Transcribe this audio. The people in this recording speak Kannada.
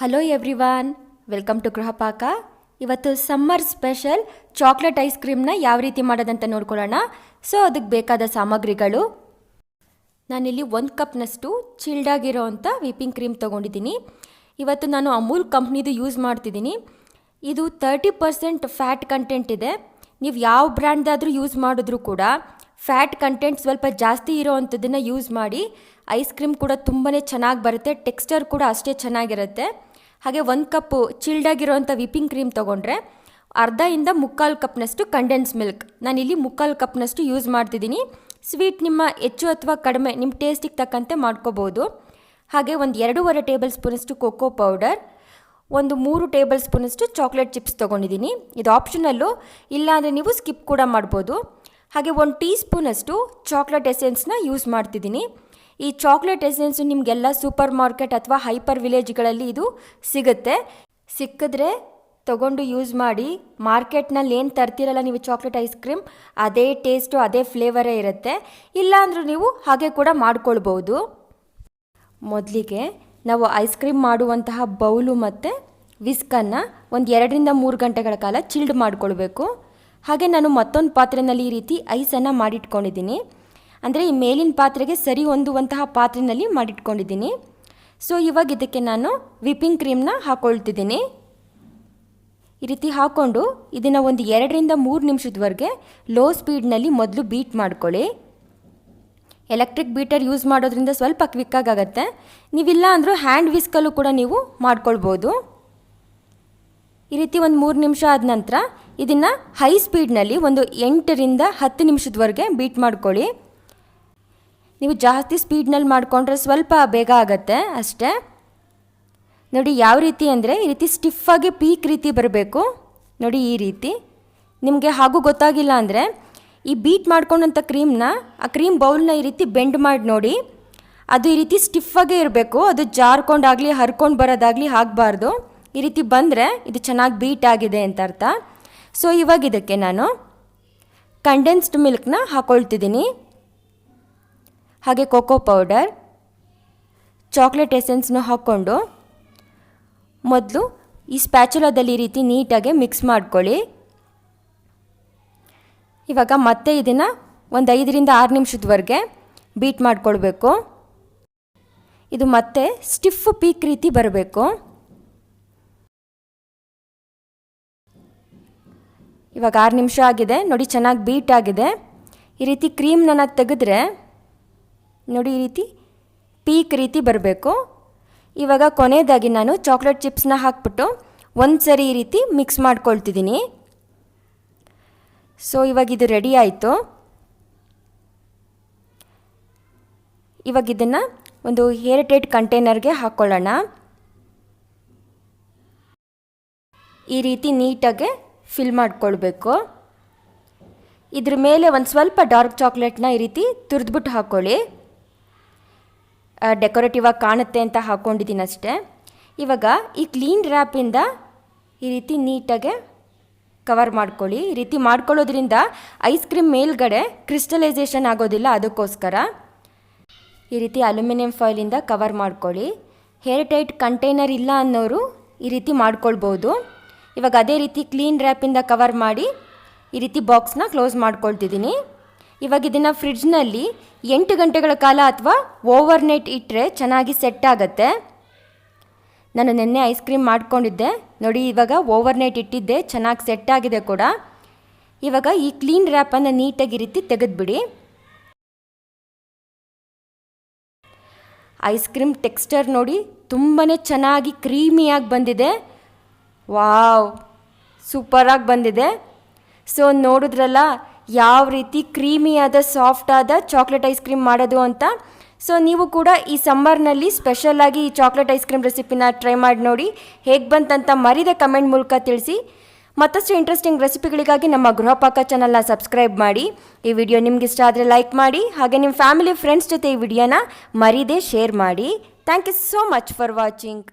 Hello everyone welcome to Grihapaka ಇವತ್ತು ಸಮ್ಮರ್ ಸ್ಪೆಷಲ್ ಚಾಕ್ಲೇಟ್ ಐಸ್ ಕ್ರೀಮ್ನ ಯಾವ ರೀತಿ ಮಾಡೋದಂತ ನೋಡ್ಕೊಳ್ಳೋಣ. ಸೊ ಅದಕ್ಕೆ ಬೇಕಾದ ಸಾಮಗ್ರಿಗಳು. ನಾನಿಲ್ಲಿ ಒಂದು ಕಪ್ನಷ್ಟು ಚಿಲ್ಡ್ ಆಗಿರೋ ಅಂಥ ವಿಪಿಂಗ್ ಕ್ರೀಮ್ ತೊಗೊಂಡಿದ್ದೀನಿ. ಇವತ್ತು ನಾನು ಅಮೂಲ್ ಕಂಪ್ನಿದು ಯೂಸ್ ಮಾಡ್ತಿದ್ದೀನಿ. ಇದು ತರ್ಟಿ ಪರ್ಸೆಂಟ್ ಫ್ಯಾಟ್ ಕಂಟೆಂಟ್ ಇದೆ. ನೀವು ಯಾವ ಬ್ರ್ಯಾಂಡ್ದಾದರೂ ಯೂಸ್ ಮಾಡಿದ್ರೂ ಕೂಡ ಫ್ಯಾಟ್ ಕಂಟೆಂಟ್ ಸ್ವಲ್ಪ ಜಾಸ್ತಿ ಇರೋ ಅಂಥದ್ದನ್ನು ಯೂಸ್ ಮಾಡಿ ಐಸ್ ಕ್ರೀಮ್ ಕೂಡ ತುಂಬಾ ಚೆನ್ನಾಗಿ ಬರುತ್ತೆ, ಟೆಕ್ಸ್ಚರ್ ಕೂಡ ಅಷ್ಟೇ ಚೆನ್ನಾಗಿರುತ್ತೆ. ಹಾಗೆ ಒಂದು ಕಪ್ಪು ಚಿಲ್ಡಾಗಿರೋವಂಥ ವಿಪಿಂಗ್ ಕ್ರೀಮ್ ತೊಗೊಂಡ್ರೆ ಅರ್ಧದಿಂದ ಮುಕ್ಕಾಲು ಕಪ್ನಷ್ಟು ಕಂಡೆನ್ಸ್ ಮಿಲ್ಕ್. ನಾನು ಇಲ್ಲಿ ಮುಕ್ಕಾಲು ಕಪ್ನಷ್ಟು ಯೂಸ್ ಮಾಡ್ತಿದ್ದೀನಿ. ಸ್ವೀಟ್ ನಿಮ್ಮ ಹೆಚ್ಚು ಅಥವಾ ಕಡಿಮೆ, ನಿಮ್ಮ ಟೇಸ್ಟಿಗೆ ತಕ್ಕಂತೆ ಮಾಡ್ಕೋಬೋದು. ಹಾಗೆ ಒಂದು ಎರಡೂವರೆ ಟೇಬಲ್ ಸ್ಪೂನಷ್ಟು ಕೋಕೋ ಪೌಡರ್, ಒಂದು ಮೂರು ಟೇಬಲ್ ಸ್ಪೂನಷ್ಟು ಚಾಕ್ಲೇಟ್ ಚಿಪ್ಸ್ ತೊಗೊಂಡಿದ್ದೀನಿ. ಇದು ಆಪ್ಷನಲ್ಲು, ಇಲ್ಲಾಂದರೆ ನೀವು ಸ್ಕಿಪ್ ಕೂಡ ಮಾಡ್ಬೋದು. ಹಾಗೆ ಒಂದು ಟೀ ಸ್ಪೂನಷ್ಟು ಚಾಕ್ಲೇಟ್ ಎಸೆನ್ಸ್ನ ಯೂಸ್ ಮಾಡ್ತಿದ್ದೀನಿ. ಈ ಚಾಕ್ಲೇಟ್ ಎಸೆನ್ಸು ನಿಮಗೆಲ್ಲ ಸೂಪರ್ ಮಾರ್ಕೆಟ್ ಅಥವಾ ಹೈಪರ್ ವಿಲೇಜ್ಗಳಲ್ಲಿ ಇದು ಸಿಗುತ್ತೆ. ಸಿಕ್ಕಿದ್ರೆ ತಗೊಂಡು ಯೂಸ್ ಮಾಡಿ. ಮಾರ್ಕೆಟ್ನಲ್ಲಿ ಏನು ತರ್ತಿರಲ್ಲ ನೀವು ಚಾಕ್ಲೇಟ್ ಐಸ್ ಕ್ರೀಮ್, ಅದೇ ಟೇಸ್ಟು, ಅದೇ ಫ್ಲೇವರೇ ಇರುತ್ತೆ. ಇಲ್ಲಾಂದರೂ ನೀವು ಹಾಗೆ ಕೂಡ ಮಾಡ್ಕೊಳ್ಬೋದು. ಮೊದಲಿಗೆ ನಾವು ಐಸ್ ಕ್ರೀಮ್ ಮಾಡುವಂತಹ ಬೌಲು ಮತ್ತು ವಿಸ್ಕನ್ನು ಒಂದು ಎರಡರಿಂದ ಮೂರು ಗಂಟೆಗಳ ಕಾಲ ಚಿಲ್ಡ್ ಮಾಡಿಕೊಳ್ಬೇಕು. ಹಾಗೆ ನಾನು ಮತ್ತೊಂದು ಪಾತ್ರೆಯಲ್ಲಿ ಈ ರೀತಿ ಐಸನ್ನು ಮಾಡಿಟ್ಕೊಂಡಿದ್ದೀನಿ. ಅಂದರೆ ಈ ಮೇಲಿನ ಪಾತ್ರೆಗೆ ಸರಿ ಹೊಂದುವಂತಹ ಪಾತ್ರೆಯಲ್ಲಿ ಮಾಡಿಟ್ಕೊಂಡಿದ್ದೀನಿ. ಸೊ ಇವಾಗ ಇದಕ್ಕೆ ನಾನು ವಿಪಿಂಗ್ ಕ್ರೀಮ್ನ ಹಾಕ್ಕೊಳ್ತಿದ್ದೀನಿ ಈ ರೀತಿ ಹಾಕ್ಕೊಂಡು ಇದನ್ನು ಒಂದು ಎರಡರಿಂದ ಮೂರು ನಿಮಿಷದವರೆಗೆ ಲೋ ಸ್ಪೀಡ್ನಲ್ಲಿ ಮೊದಲು ಬೀಟ್ ಮಾಡ್ಕೊಳ್ಳಿ. ಎಲೆಕ್ಟ್ರಿಕ್ ಬೀಟರ್ ಯೂಸ್ ಮಾಡೋದ್ರಿಂದ ಸ್ವಲ್ಪ ಕ್ವಿಕ್ಕಾಗತ್ತೆ ನೀವಿಲ್ಲ ಅಂದರೂ ಹ್ಯಾಂಡ್ ವಿಸ್ಕಲ್ಲೂ ಕೂಡ ನೀವು ಮಾಡ್ಕೊಳ್ಬೋದು. ಈ ರೀತಿ ಒಂದು ಮೂರು ನಿಮಿಷ ಆದ ನಂತರ ಇದನ್ನು ಹೈ ಸ್ಪೀಡ್ನಲ್ಲಿ ಒಂದು ಎಂಟರಿಂದ ಹತ್ತು ನಿಮಿಷದವರೆಗೆ ಬೀಟ್ ಮಾಡ್ಕೊಳ್ಳಿ. ನೀವು ಜಾಸ್ತಿ ಸ್ಪೀಡ್ನಲ್ಲಿ ಮಾಡಿಕೊಂಡ್ರೆ ಸ್ವಲ್ಪ ಬೇಗ ಆಗುತ್ತೆ ಅಷ್ಟೇ. ನೋಡಿ ಯಾವ ರೀತಿ ಅಂದರೆ ಈ ರೀತಿ ಸ್ಟಿಫಾಗಿ ಪೀಕ್ ರೀತಿ ಬರಬೇಕು. ನೋಡಿ ಈ ರೀತಿ. ನಿಮಗೆ ಹಾಗೂ ಗೊತ್ತಾಗಿಲ್ಲ ಅಂದರೆ ಈ ಬೀಟ್ ಮಾಡ್ಕೊಂಡಂಥ ಕ್ರೀಮ್ನ ಆ ಕ್ರೀಮ್ ಬೌಲ್ನ ಈ ರೀತಿ ಬೆಂಡ್ ಮಾಡಿ ನೋಡಿ. ಅದು ಈ ರೀತಿ ಸ್ಟಿಫಾಗೇ ಇರಬೇಕು. ಅದು ಜಾರ್ಕೊಂಡಾಗಲಿ, ಹರ್ಕೊಂಡು ಬರೋದಾಗಲಿ ಆಗಬಾರ್ದು. ಈ ರೀತಿ ಬಂದರೆ ಇದು ಚೆನ್ನಾಗಿ ಬೀಟ್ ಆಗಿದೆ ಅಂತ ಅರ್ಥ. ಸೊ ಇವಾಗ ಇದಕ್ಕೆ ನಾನು ಕಂಡೆನ್ಸ್ಡ್ ಮಿಲ್ಕ್ನ ಹಾಕ್ಕೊಳ್ತಿದ್ದೀನಿ ಹಾಗೆ ಕೋಕೋ ಪೌಡರ್ ಚಾಕ್ಲೇಟ್ ಎಸೆನ್ಸ್ನ ಹಾಕ್ಕೊಂಡು ಮೊದಲು ಈ ಸ್ಪ್ಯಾಚುಲಾದಲ್ಲಿ ರೀತಿ ನೀಟಾಗಿ ಮಿಕ್ಸ್ ಮಾಡ್ಕೊಳ್ಳಿ. ಇವಾಗ ಮತ್ತೆ ಇದನ್ನು ಒಂದು ಐದರಿಂದ ಆರು ನಿಮಿಷದವರೆಗೆ ಬೀಟ್ ಮಾಡ್ಕೊಳ್ಬೇಕು. ಇದು ಮತ್ತೆ ಸ್ಟಿಫ್ ಪೀಕ್ ರೀತಿ ಬರಬೇಕು. ಇವಾಗ ಆರು ನಿಮಿಷ ಆಗಿದೆ. ನೋಡಿ, ಚೆನ್ನಾಗಿ ಬೀಟ್ ಆಗಿದೆ. ಈ ರೀತಿ ಕ್ರೀಮ್ನ ತೆಗೆದ್ರೆ, ನೋಡಿ, ಈ ರೀತಿ ಪೀಕ್ ರೀತಿ ಬರಬೇಕು. ಇವಾಗ ಕೊನೆಯದಾಗಿ ನಾನು ಚಾಕ್ಲೇಟ್ ಚಿಪ್ಸ್ನ ಹಾಕ್ಬಿಟ್ಟು ಒಂದು ಸರಿ ಈ ರೀತಿ ಮಿಕ್ಸ್ ಮಾಡ್ಕೊಳ್ತಿದ್ದೀನಿ. ಸೊ ಇವಾಗ ಇದು ರೆಡಿ ಆಯಿತು. ಇವಾಗ ಇದನ್ನು ಒಂದು ಏರ್ಟೈಟ್ ಕಂಟೈನರ್ಗೆ ಹಾಕ್ಕೊಳ್ಳೋಣ ಈ ರೀತಿ ನೀಟಾಗೆ ಫಿಲ್ ಮಾಡ್ಕೊಳ್ಬೇಕು. ಇದ್ರ ಮೇಲೆ ಒಂದು ಸ್ವಲ್ಪ ಡಾರ್ಕ್ ಚಾಕ್ಲೇಟ್ನ ಈ ರೀತಿ ತುರಿದ್ಬಿಟ್ಟು ಹಾಕ್ಕೊಳ್ಳಿ ಡೆಕೋರೇಟಿವ್ ಆಗಿ ಕಾಣುತ್ತೆ ಅಂತ ಹಾಕ್ಕೊಂಡಿದ್ದೀನಿ ಅಷ್ಟೇ. ಇವಾಗ ಈ ಕ್ಲೀನ್ ರ್ಯಾಪಿಂದ ಈ ರೀತಿ ನೀಟಾಗೆ ಕವರ್ ಮಾಡ್ಕೊಳ್ಳಿ. ಈ ರೀತಿ ಮಾಡ್ಕೊಳ್ಳೋದ್ರಿಂದ ಐಸ್ ಕ್ರೀಮ್ ಮೇಲ್ಗಡೆ ಕ್ರಿಸ್ಟಲೈಸೇಷನ್ ಆಗೋದಿಲ್ಲ ಅದಕ್ಕೋಸ್ಕರ. ಈ ರೀತಿ ಅಲ್ಯೂಮಿನಿಯಂ ಫಾಯಿಲಿಂದ ಕವರ್ ಮಾಡ್ಕೊಳ್ಳಿ. ಹೇರ್ ಟೈಟ್ ಕಂಟೈನರ್ ಇಲ್ಲ ಅನ್ನೋರು ಈ ರೀತಿ ಮಾಡ್ಕೊಳ್ಬೋದು. ಇವಾಗ ಅದೇ ರೀತಿ ಕ್ಲೀನ್ ರ್ಯಾಪಿಂದ ಕವರ್ ಮಾಡಿ ಈ ರೀತಿ ಬಾಕ್ಸ್ನ ಕ್ಲೋಸ್ ಮಾಡ್ಕೊಳ್ತಿದ್ದೀನಿ. ಇವಾಗ ಇದನ್ನು ಫ್ರಿಡ್ಜ್ನಲ್ಲಿ ಎಂಟು ಗಂಟೆಗಳ ಕಾಲ ಅಥವಾ ಓವರ್ ನೈಟ್ ಇಟ್ಟರೆ ಚೆನ್ನಾಗಿ ಸೆಟ್ ಆಗುತ್ತೆ. ನಾನು ನಿನ್ನೆ ಐಸ್ ಕ್ರೀಮ್ ಮಾಡ್ಕೊಂಡಿದ್ದೆ. ನೋಡಿ ಇವಾಗ ಓವರ್ ನೈಟ್ ಇಟ್ಟಿದ್ದೆ, ಚೆನ್ನಾಗಿ ಸೆಟ್ ಆಗಿದೆ ಕೂಡ. ಇವಾಗ ಈ ಕ್ಲೀನ್ ರ್ಯಾಪನ್ನು ನೀಟಾಗಿ ರೀತಿ ತೆಗೆದುಬಿಡಿ. ಐಸ್ ಕ್ರೀಮ್ ಟೆಕ್ಸ್ಚರ್ ನೋಡಿ ತುಂಬಾ ಚೆನ್ನಾಗಿ ಕ್ರೀಮಿಯಾಗಿ ಬಂದಿದೆ. ವಾವ್ ಸೂಪರಾಗಿ ಬಂದಿದೆ. ಸೊ ನೋಡಿದ್ರಲ್ಲ, ಯಾವ ರೀತಿ ಕ್ರೀಮಿಯಾದ ಸಾಫ್ಟಾದ ಚಾಕ್ಲೇಟ್ ಐಸ್ ಕ್ರೀಮ್ ಮಾಡೋದು ಅಂತ. ಸೊ ನೀವು ಕೂಡ ಈ ಸಮ್ಮರ್ನಲ್ಲಿ ಸ್ಪೆಷಲಾಗಿ ಈ ಚಾಕ್ಲೇಟ್ ಐಸ್ ಕ್ರೀಮ್ ರೆಸಿಪಿನ ಟ್ರೈ ಮಾಡಿ ನೋಡಿ. ಹೇಗೆ ಬಂತಂತ ಮರಿದೆ ಕಮೆಂಟ್ ಮೂಲಕ ತಿಳಿಸಿ. ಮತ್ತಷ್ಟು ಇಂಟ್ರೆಸ್ಟಿಂಗ್ ರೆಸಿಪಿಗಳಿಗಾಗಿ ನಮ್ಮ ಗೃಹಪಾಕ ಚಾನಲ್ನ ಸಬ್ಸ್ಕ್ರೈಬ್ ಮಾಡಿ. ಈ ವಿಡಿಯೋ ನಿಮ್ಗೆ ಇಷ್ಟ ಆದರೆ ಲೈಕ್ ಮಾಡಿ. ಹಾಗೆ ನಿಮ್ಮ ಫ್ಯಾಮಿಲಿ ಫ್ರೆಂಡ್ಸ್ ಜೊತೆ ಈ ವಿಡಿಯೋನ ಮರಿದೇ ಶೇರ್ ಮಾಡಿ. Thank you so much for watching